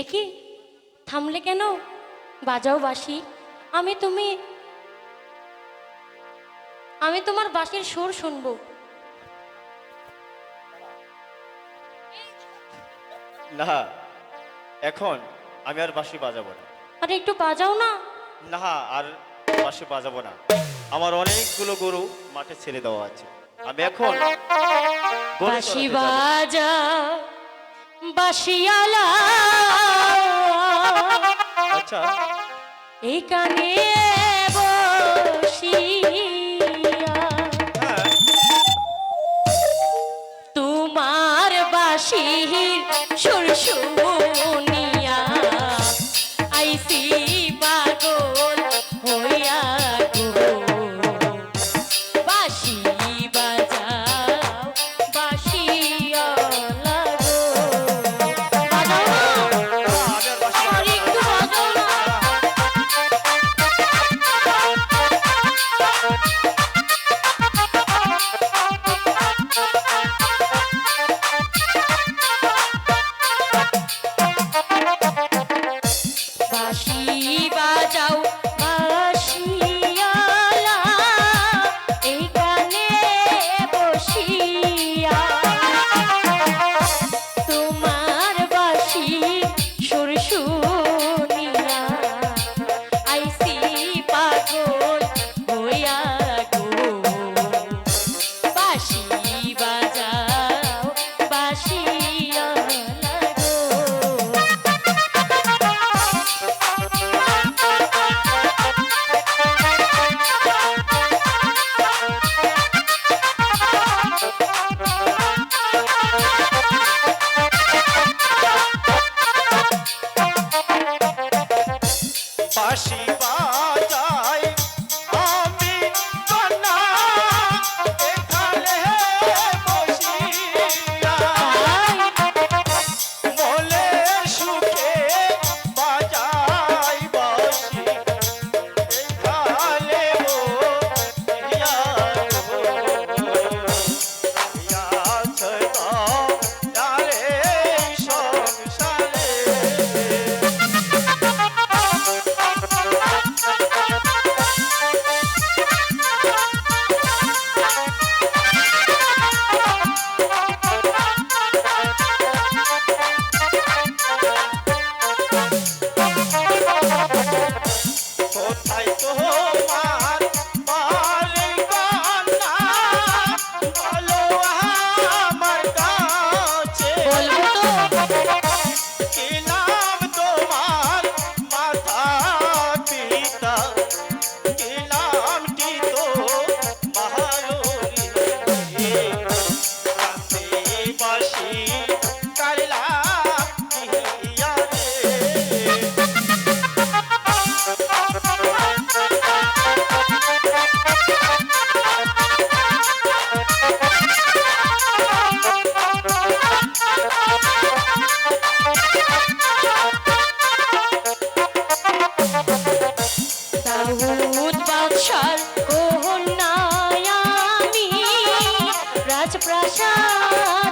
একি? থামলে কেন? বাজাও বাসি আমি তুমি আমি তোমার বাঁশির সুর শুনব। না এখন আমি আর বাঁশি বাজাবো না। আরে একটু বাজাও না। না আর বাঁশি বাজাবো না। আমার অনেকগুলো গরু মাঠে ছেড়ে দেওয়া আছে। আমি এখন যাব। বাজা বাঁশিয়ালা আচ্ছা। এই কানে হ্যাঁ। তোমার বাঁশির সুর আশা